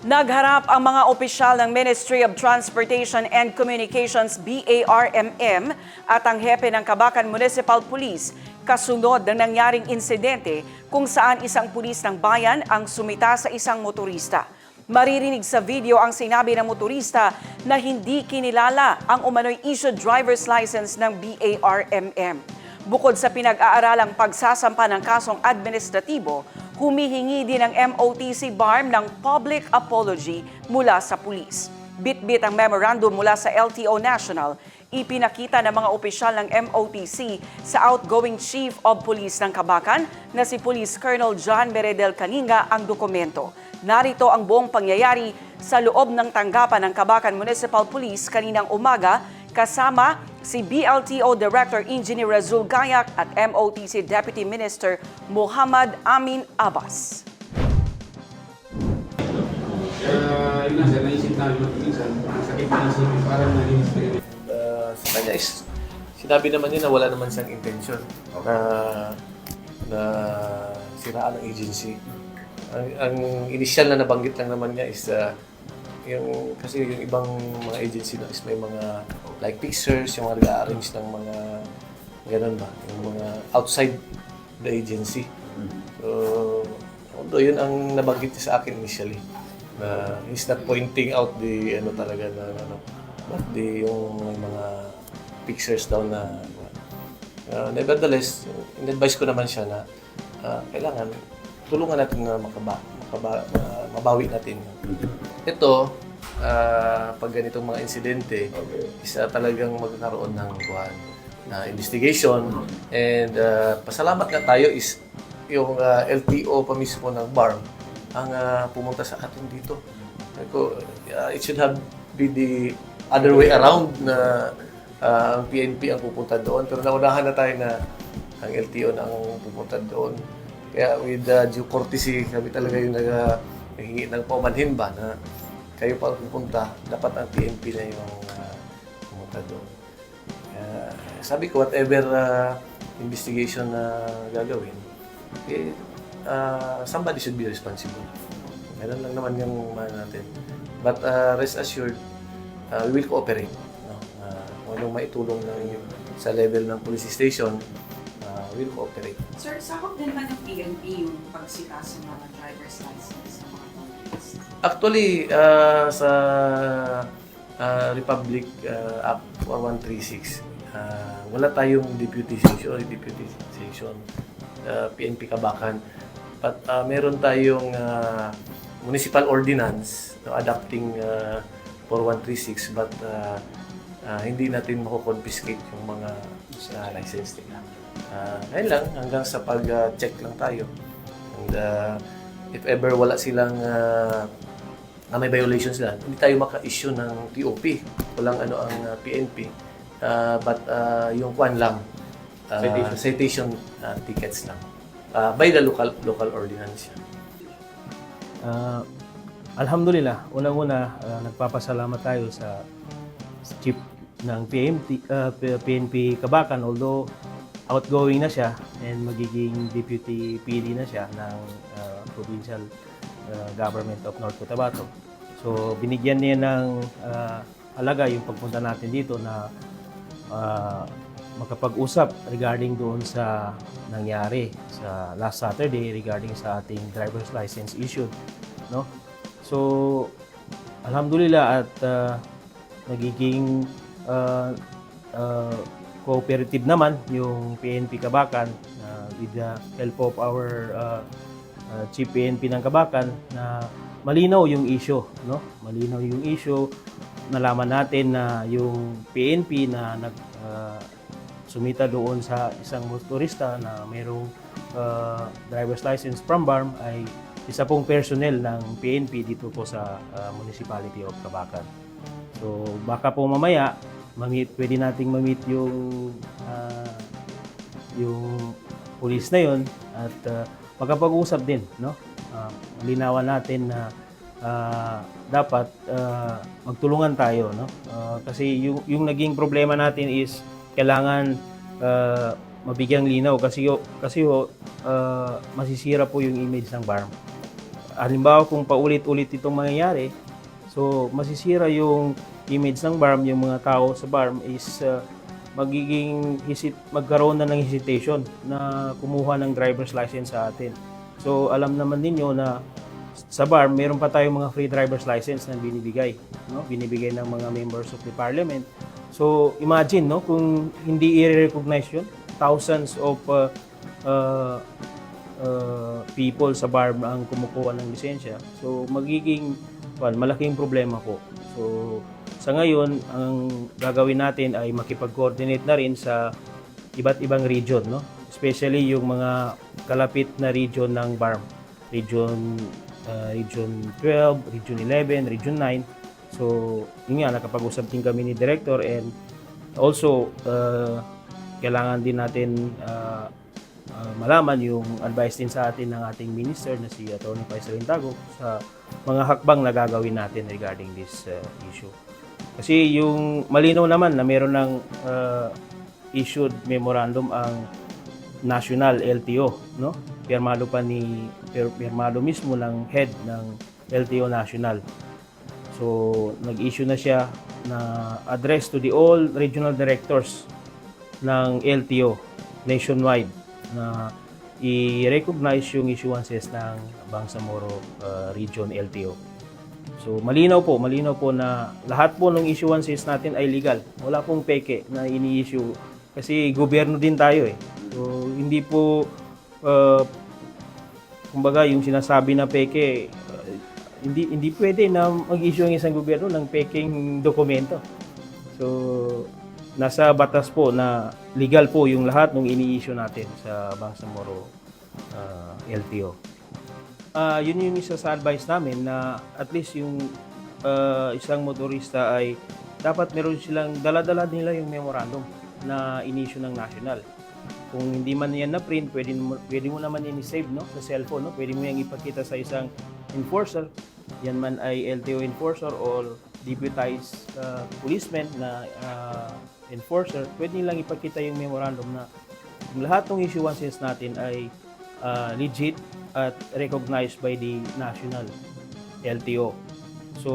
Nagharap ang mga opisyal ng Ministry of Transportation and Communications BARMM at ang hepe ng Kabakan Municipal Police kasunod ng nangyaring insidente kung saan isang pulis ng bayan ang sumita sa isang motorista. Maririnig sa video ang sinabi ng motorista na hindi kinilala ang umano'y issued driver's license ng BARMM. Bukod sa pinag-aaralang pagsasampa ng kasong administratibo, humihingi din ang MOTC BARM ng public apology mula sa pulis. Bitbit ang memorandum mula sa LTO National, ipinakita ng mga opisyal ng MOTC sa outgoing Chief of Police ng Kabakan na si Police Colonel John Meredel Kaninga ang dokumento. Narito ang buong pangyayari sa loob ng tanggapan ng Kabakan Municipal Police kaninang umaga kasama si BLTO Director Engineer Razul Gayak at MOTC Deputy Minister Muhammad Amin Abbas. Kaya yun na, sir, naisip namin minsan, sakit na isipin, parang nag-experience. uh, sa kanya is sinabi naman niya na wala naman siyang intention na na siraan ang agency. Ang, ang initial na nabanggit lang naman niya is uh, yung kasi yung ibang mga agency na is may mga like fixers, yung mga nag-arrange ng mga ganun ba, yung mga outside the agency. So, although yun ang nabanggit niya sa akin initially na he's not pointing out the ano talaga na ano but the yung may mga pictures daw na uh, nevertheless in-advise ko naman siya na uh, kailangan tulungan natin na makaba, makaba, uh, mabawi natin. Ito uh, pag ganitong mga insidente isa talagang magkakaroon ng kuhan na investigation and uh, pasalamat nga tayo is yung uh, LTO pa mismo ng BARM ang uh, pumunta sa atin dito. Sabi ko, uh, it should have been the other way around na uh, ang PNP ang pupunta doon. Pero naunahan na tayo na ang LTO na ang pupunta doon. Kaya with uh, due courtesy, kami talaga yung nag, uh, ng paumanhin ba na kayo pa pupunta, dapat ang PNP na yung uh, pumunta doon. Kaya sabi ko, whatever uh, investigation na gagawin, eh, uh, somebody should be responsible. Ganun lang naman yung man natin. But uh, rest assured, uh, we will cooperate. No? Uh, kung anong maitulong ng sa level ng police station, uh, we will cooperate. Sir, sakop din ba ng PNP yung pagsita sa mga driver's license mga? Actually, uh, sa uh, Republic uh, Act 4136, uh, wala tayong deputization, deputization, uh, PNP Kabakan. But uh, meron tayong uh, municipal ordinance no, adapting uh, 4136 but uh, uh, hindi natin mako-confiscate yung mga sa license nila. Uh, ngayon lang, hanggang sa pag-check lang tayo. And uh, if ever wala silang uh, na may violation sila, hindi tayo maka-issue ng TOP. Walang ano ang uh, PNP. Uh, but uh, yung kwan lang, uh, Citation. citation uh, tickets lang. Uh, by the local local ordinance. Ah, alhamdulillah, unang-una ah, nagpapasalamat tayo sa chief ng PMT, ah, P- PNP Kabakan although outgoing na siya and magiging deputy PD na siya ng ah, provincial ah, government of North Cotabato. So binigyan niya ng ah, halaga yung pagpunta natin dito na ah, makapag-usap regarding doon sa nangyari sa last Saturday regarding sa ating driver's license issued no so alhamdulillah at ah, nagiging ah, ah, cooperative naman yung PNP Kabakan ah, with the help of our ah, ah, Chief ng Kabakan na malinaw yung issue no malinaw yung issue nalaman natin na yung PNP na nag ah, sumita doon sa isang motorista na mayroong uh, driver's license from BARM ay isa pong personnel ng PNP dito po sa uh, Municipality of Cabacan. So baka po mamaya mamit pwede nating mamit yung uh, yung police na yon at uh, magkapag-usap din no? Uh, linawan natin na uh, dapat uh, magtulungan tayo no? Uh, kasi yung yung naging problema natin is kailangan uh, mabigyang linaw kasi kasi yo, uh, masisira po yung image ng BARM. Halimbawa kung paulit-ulit itong mangyayari, so masisira yung image ng BARM, yung mga tao sa BARM is uh, magiging hesit magkaroon na ng hesitation na kumuha ng driver's license sa atin. So alam naman ninyo na sa BARM, meron pa tayong mga free driver's license na binibigay, no? Binibigay ng mga members of the parliament. So imagine, no, kung hindi i-recognize yun, thousands of uh, uh, uh, people sa BARM ang kumukuha ng lisensya. So magiging well, malaking problema po. So sa ngayon, ang gagawin natin ay makipag-coordinate na rin sa iba't ibang region, no? Especially yung mga kalapit na region ng BARM. Region uh, Region 12, Region 11, Region 9. So, yun nga, nakapag-usap din kami ni Director and also, uh, kailangan din natin uh, uh, malaman yung advice din sa atin ng ating minister na si Atty. Faisal Intago sa mga hakbang na gagawin natin regarding this uh, issue. Kasi yung malinaw naman na meron ng uh, issued memorandum ang national LTO, no? Pirmado pa ni pir- pirmado mismo ng head ng LTO national. So, nag-issue na siya na address to the all regional directors ng LTO nationwide na i-recognize yung issuances ng Bangsamoro uh, Region LTO. So malinaw po, malinaw po na lahat po ng issuances natin ay legal. Wala pong peke na ini-issue kasi gobyerno din tayo eh. So hindi po uh, kumbaga yung sinasabi na peke uh, hindi hindi pwede na mag-issue ang isang gobyerno ng peking dokumento. So nasa batas po na legal po yung lahat ng ini-issue natin sa Bangsamoro uh, LTO. Ah, yun yung isa sa advice namin na at least yung ah, isang motorista ay dapat meron silang dala-dala nila yung memorandum na inisyu ng national. Kung hindi man yan na-print, pwede, mo- pwede mo naman yan i-save no? sa cellphone. No? Pwede mo yan ipakita sa isang enforcer. Yan man ay LTO enforcer or deputized ah, policeman na ah, enforcer. Pwede nilang ipakita yung memorandum na lahat ng issuances natin ay ah, legit at recognized by the national LTO. So,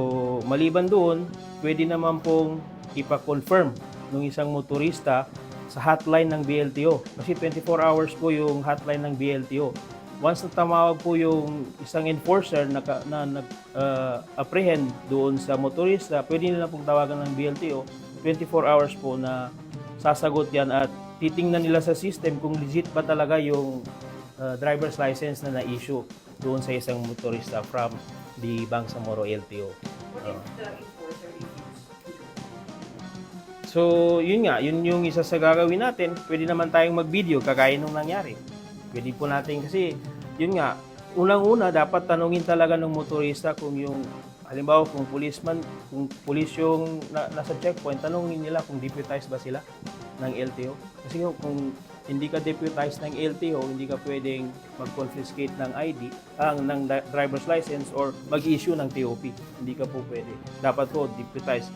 maliban doon, pwede naman pong ipa-confirm ng isang motorista sa hotline ng BLTO. Kasi 24 hours po yung hotline ng BLTO. Once na tumawag po yung isang enforcer na, na nag-apprehend doon sa motorista, pwede nila pong tawagan ng BLTO 24 hours po na sasagot yan at titingnan nila sa system kung legit ba talaga yung uh, driver's license na na-issue doon sa isang motorista from the Bangsamoro LTO. Refuse? So, yun nga, yun yung isa sa gagawin natin. Pwede naman tayong mag-video kagaya nung nangyari. Pwede po natin kasi, yun nga, unang-una, dapat tanungin talaga ng motorista kung yung, halimbawa kung policeman, kung police yung na, nasa checkpoint, tanungin nila kung deputized ba sila ng LTO. Kasi kung hindi ka deputized ng LTO, hindi ka pwedeng mag-confiscate ng ID, ang ng driver's license or mag-issue ng TOP. Hindi ka po pwede. Dapat po deputized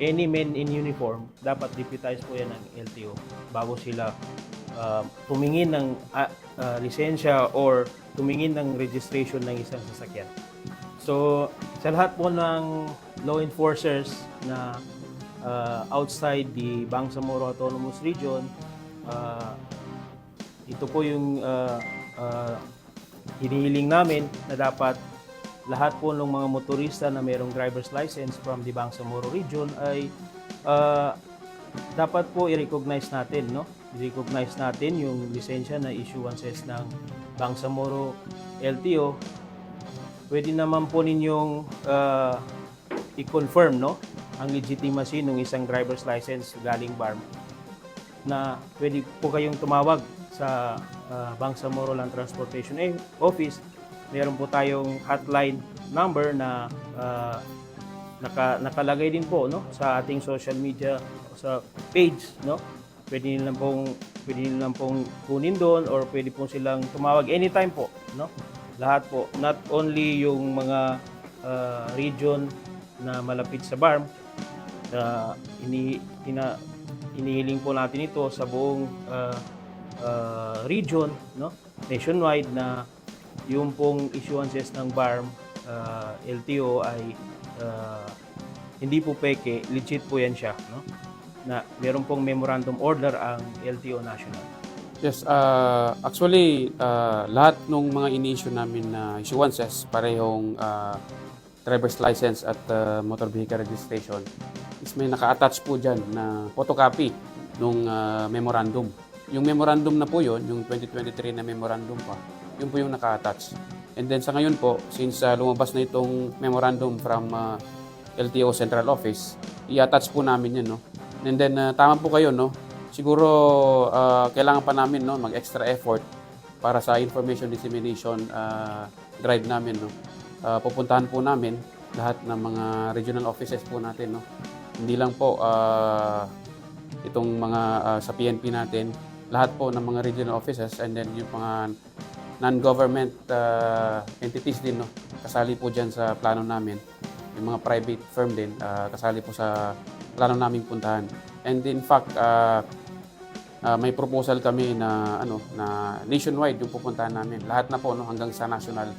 any men in uniform, dapat deputize po yan ng LTO bago sila uh, tumingin ng ah, ah, lisensya or tumingin ng registration ng isang sasakyan. So, sa lahat po ng law enforcers na uh, outside the Bangsamoro Autonomous Region, uh, ito po yung uh, uh, hinihiling namin na dapat lahat po ng mga motorista na mayroong driver's license from the Bangsamoro region ay ah, dapat po i-recognize natin, no? I-recognize natin yung lisensya na issuances ng Bangsamoro LTO. Pwede naman po ninyong ah, i-confirm, no? Ang legitimacy ng isang driver's license galing BARM na pwede po kayong tumawag sa uh, Bangsamoro Land Transportation eh, Office. Meron po tayong hotline number na ah, naka, nakalagay din po no sa ating social media sa page no. Pwede nilang pong pwede nilang pong kunin doon or pwede pong silang tumawag anytime po no. Lahat po not only yung mga ah, region na malapit sa BARM na ini ina inihiling po natin ito sa buong ah, ah, region no nationwide na yung pong issuances ng BARM uh, LTO ay uh, hindi po peke, legit po yan siya, no? Na meron pong memorandum order ang LTO National. Yes, uh, actually, uh, lahat ng mga ini-issue namin na issuances, parehong uh, driver's license at uh, motor vehicle registration, is may naka-attach po dyan na photocopy ng memorandum. Yung memorandum na po yun, yung 2023 na memorandum pa, yun po yung naka-attach. And then sa ngayon po, since uh, lumabas na itong memorandum from uh, LTO Central Office, i-attach po namin yun, no? And then, uh, tama po kayo, no? Siguro, uh, kailangan pa namin, no, mag-extra effort para sa information dissemination uh, drive namin, no? Uh, pupuntahan po namin lahat ng mga regional offices po natin, no? Hindi lang po uh, itong mga uh, sa PNP natin, lahat po ng mga regional offices and then yung mga non-government uh, entities din, no? Kasali po dyan sa plano namin. Yung mga private firm din, uh, kasali po sa plano naming puntahan. And in fact, uh, uh, may proposal kami na ano na nationwide yung pupuntahan namin. Lahat na po no hanggang sa national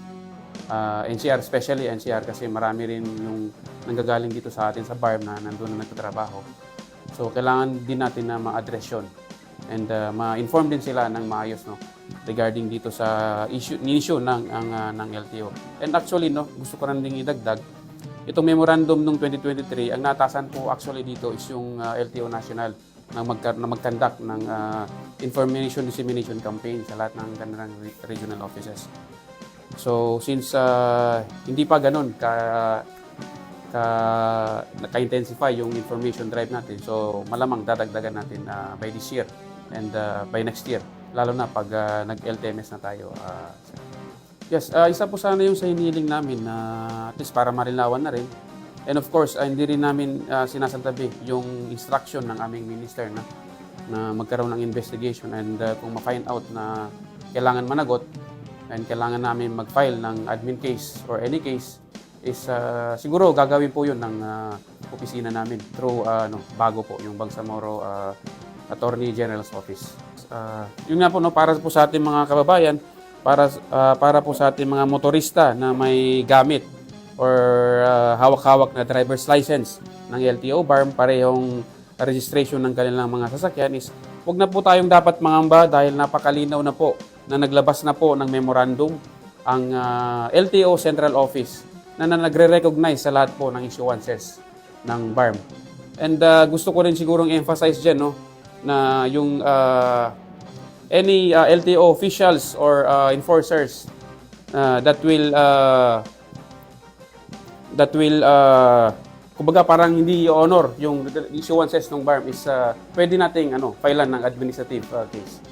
uh, NCR, especially NCR kasi marami rin yung nanggagaling dito sa atin sa BARM na nandun na nagtatrabaho. So kailangan din natin na ma-address yun and uh, ma-inform din sila ng maayos no regarding dito sa issue ni issue ng ang uh, ng LTO. And actually no, gusto ko rin ding idagdag itong memorandum ng 2023, ang natasan po actually dito is yung uh, LTO National na, magka, na mag-conduct ng uh, information dissemination campaign sa lahat ng kanilang re- regional offices. So since uh, hindi pa ganun ka ka naka-intensify yung information drive natin, so malamang dadagdagan natin uh, by this year and uh, by next year, lalo na pag uh, nag-LTMS na tayo. Uh, Yes, ah, isa po sana yung sa hiniling namin na at least para marilawan na rin. And of course, ah, hindi rin namin ah, sinasantabi yung instruction ng aming minister na, na magkaroon ng investigation and ah, kung ma-find out na kailangan managot and kailangan namin mag-file ng admin case or any case is ah, siguro gagawin po yun ng ah, opisina namin through ah, ano, bago po yung Bangsamoro ah, Attorney General's Office. Ah, yun nga po no, para po sa ating mga kababayan, para ah, para po sa ating mga motorista na may gamit or ah, hawak-hawak na driver's license ng LTO BARM, parehong registration ng kanilang mga sasakyan is huwag na po tayong dapat mangamba dahil napakalinaw na po na naglabas na po ng memorandum ang ah, LTO Central Office na, na nagre-recognize sa lahat po ng issuances ng BARM. And ah, gusto ko rin sigurong emphasize dyan no, na yung ah, any uh, LTO officials or uh, enforcers uh, that will uh, that will uh, kumbaga parang hindi honor yung issuances ng BARM is uh, pwede nating ano filean ng administrative uh, case.